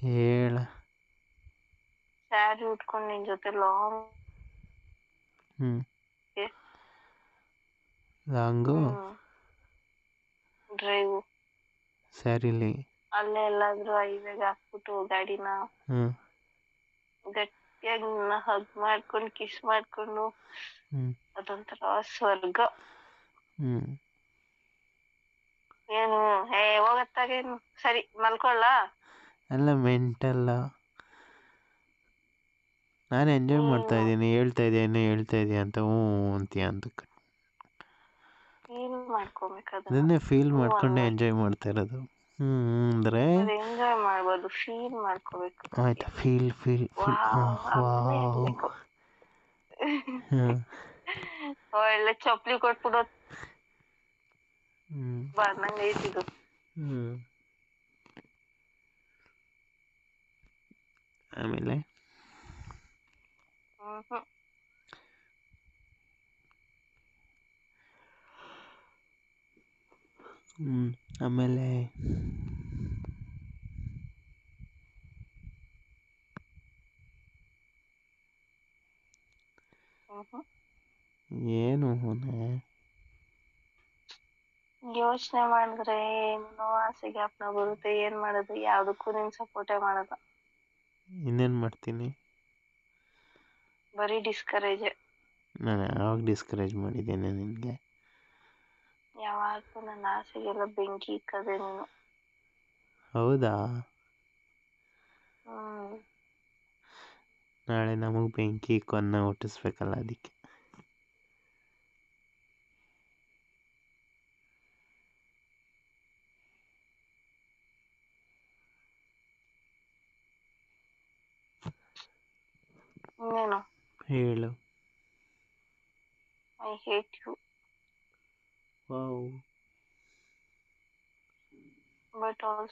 ಹೇಳ ಸ್ಯಾರಿ ಉಟ್ಕೊಂಡು ನಿನ್ ಜೊತೆ ಲಾಂಗ್ ಹ್ಮ್? ಲಾಂಗು ಡ್ರೈವ್ ಸ್ಯಾರಿಲಿ ಅಲ್ಲೇ ಎಲ್ಲಾದ್ರೂ ಹೈವೇಗೆ ಹಾಕ್ಬಿಟ್ಟು ಗಾಡಿನ ಹ್ಮ್ ಗಟ್ಟಿಯಾಗಿ ನಿನ್ನ ಹಗ್ ಮಾಡ್ಕೊಂಡು ಕಿಸ್ ಮಾಡ್ಕೊಂಡು ಹ್ಞೂ ಅದೊಂಥರ ಸ್ವರ್ಗ ಹ್ಮ್ ಏನು ಹೇ ಹೋಗತ್ತಾಗೇನು ಸರಿ ಮಲ್ಕೊಳ್ಳ ಅಲ್ಲ ಮೆಂಟಲ್ಲ ನಾನು ಎಂಜಾಯ್ ಮಾಡ್ತಾ ಇದ್ದೀನಿ ಹೇಳ್ತಾ ಇದೆಯಾ ಇನ್ನೂ ಹೇಳ್ತಾ ಇದೆಯಾ ಅಂತ ಹ್ಞೂ ಅಂತೀಯ ಅಂತ ಫೀಲ್ ಅದನ್ನೇ? ಫೀಲ್ ಮಾಡ್ಕೊಂಡೆ ಎಂಜಾಯ್ ಮಾಡ್ತಾ ಇರೋದು. ಹ್ಞೂ ಅಂದರೆ ಎಂಜಾಯ್ ಮಾಡ್ಬೋದು ಫೀಲ್ ಮಾಡ್ಕೋಬೇಕು ಆಯ್ತಾ ಫೀಲ್ ಫೀಲ್ ಫೀಲ್ ವಾವ್ ಒಳ್ಳೆ ಚಪ್ಪಲಿ ಕೊಟ್ಬಿಡೋದು ಹ್ಞೂ ಬಂದಂಗೆ ಐತಿದು ಹ್ಞೂ ಆಮೇಲೆ ಹ್ಞೂ ಆಮೇಲೆ ಏನು ಯೋಚನೆ ಮಾಡಿದ್ರೆ ಏನು ಆಸೆ ಜ್ಞಾಪನ ಬರುತ್ತೆ ಏನ್ ಮಾಡೋದು ಯಾವ್ದಕ್ಕೂ ನಿನ್ ಸಪೋರ್ಟೇ ಮಾಡಲ್ಲ. ಇನ್ನೇನು ಮಾಡ್ತೀನಿ. ಬರೀ ಡಿಸ್ಕರೇಜ್ ನಾನು ಯಾವಾಗ ಡಿಸ್ಕರೇಜ್ ಮಾಡಿದ್ದೇನೆ ನಿನಗೆ? ಯಾವಾಗ್ಲೂ ನನ್ನ ಆಸೆಗೆಲ್ಲ ಬೆಂಕಿ ಇಕ್ಕದೆ ನೀನು. ಹೌದಾ? ಹ್ಮ್. ನಾಳೆ ನಮಗೆ ಬೆಂಕಿ ಕೊನ್ನ ಹುಟ್ಟಿಸ್ಬೇಕಲ್ಲ ಅದಕ್ಕೆ. ಇನ್ನೇನು ಹೇಳು I hate you wow but also